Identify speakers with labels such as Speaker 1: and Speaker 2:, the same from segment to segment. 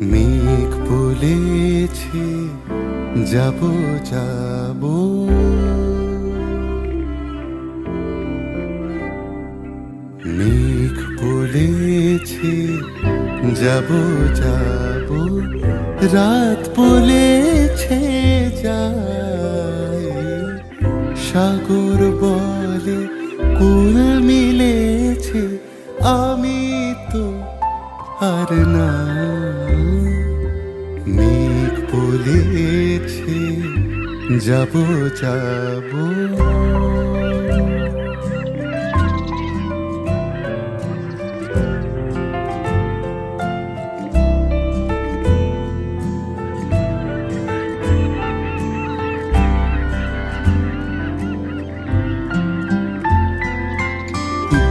Speaker 1: মেঘ বলেছে, যাব যাব। মেঘ বলেছে, যাব যাব। রাত বলেছে যায় সাগর বলে, কুল মিলেছে। আমি তো আর না যাব যাব।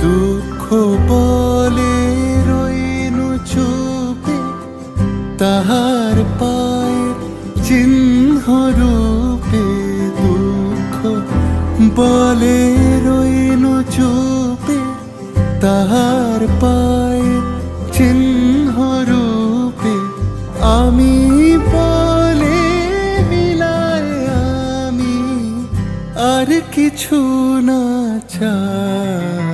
Speaker 1: দুঃখ বলে রইনু চুপে তাহার পায়ের চিহ্ন বলে রইল চুপে, তাহার পায়ে চিহ্ন রূপে। আমি বলে মিলায় আমি, আর কিছু না চাই।